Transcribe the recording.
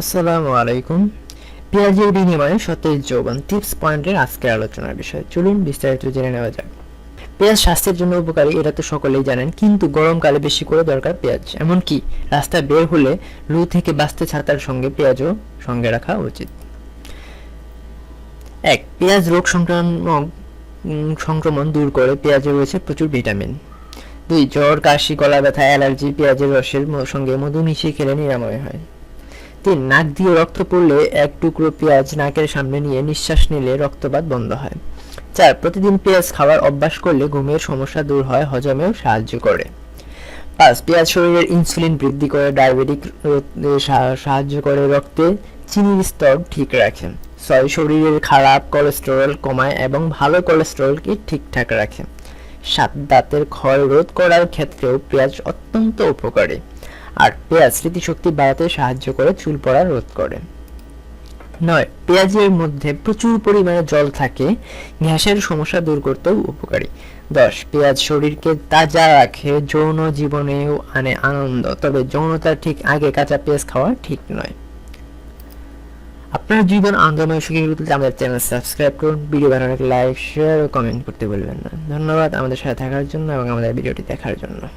আসসালামু আলাইকুম। পেঁয়াজের বিনিময়ে সতেজ যৌবন টিপস পয়েন্টের আজকের আলোচনার বিষয়। চলুন বিস্তারিত জেনে নেওয়া যাক। পেঁয়াজ স্বাস্থ্যের জন্য উপকারী, এটা তো সকলেই জানেন, কিন্তু গরমকালে বেশি করে দরকার পেঁয়াজ। এমনকি রাস্তায় বের হলে লু থেকে বাঁচতে ছাতার সঙ্গে পেঁয়াজও সঙ্গে রাখা উচিত। এক, পেঁয়াজ রোগ সংক্রামক সংক্রমণ দূর করে পেঁয়াজে রয়েছে প্রচুর ভিটামিন। দুই, জ্বর, কাশি গলা ব্যথা অ্যালার্জি, পেঁয়াজের রসের সঙ্গে মধু মিশিয়ে খেলে নিরাময় হয়। তিন নাক দিয়ে রক্ত পড়লে এক টুকরো পেঁয়াজ নাকের সামনে নিয়ে নিঃশ্বাস নিলে রক্তপাত বন্ধ হয়। চার, প্রতিদিন পেঁয়াজ খাওয়ার অভ্যাস করলে ঘুমের সমস্যা দূর হয়, হজমেও সাহায্য করে। পাঁচ, পেঁয়াজ শরীরের ইনসুলিন বৃদ্ধি করে, ডায়াবেটিক সাহায্য করে, রক্তে চিনির স্তর ঠিক রাখে। ছয়, শরীরের খারাপ কোলেস্টেরল কমায় এবং ভালো কোলেস্টেরলকে ঠিকঠাক রাখে। সাত, দাঁতের ক্ষয় রোধ করার ক্ষেত্রেও পেঁয়াজ অত্যন্ত উপকারী। আর পেঁয়াজ স্মৃতিশক্তি বাড়াতে সাহায্য করে চুল পড়া রোধ করে। নয়, পেঁয়াজের মধ্যে প্রচুর পরিমাণে জল থাকে, গ্যাসের সমস্যা দূর করতেও উপকারী। দশ, পেঁয়াজ শরীরকে তাজা রাখে, যৌন জীবনেও আনে আনন্দ, তবে যৌনতার ঠিক আগে কাঁচা পেঁয়াজ খাওয়া ঠিক নয়। আপনার জীবন আনন্দময় সুখী তুলতে আমাদের চ্যানেল সাবস্ক্রাইব করুন, ভিডিও বানানোর লাইক শেয়ার ও কমেন্ট করতে বলবেন না। ধন্যবাদ আমাদের সাথে থাকার জন্য এবং আমাদের ভিডিওটি দেখার জন্য।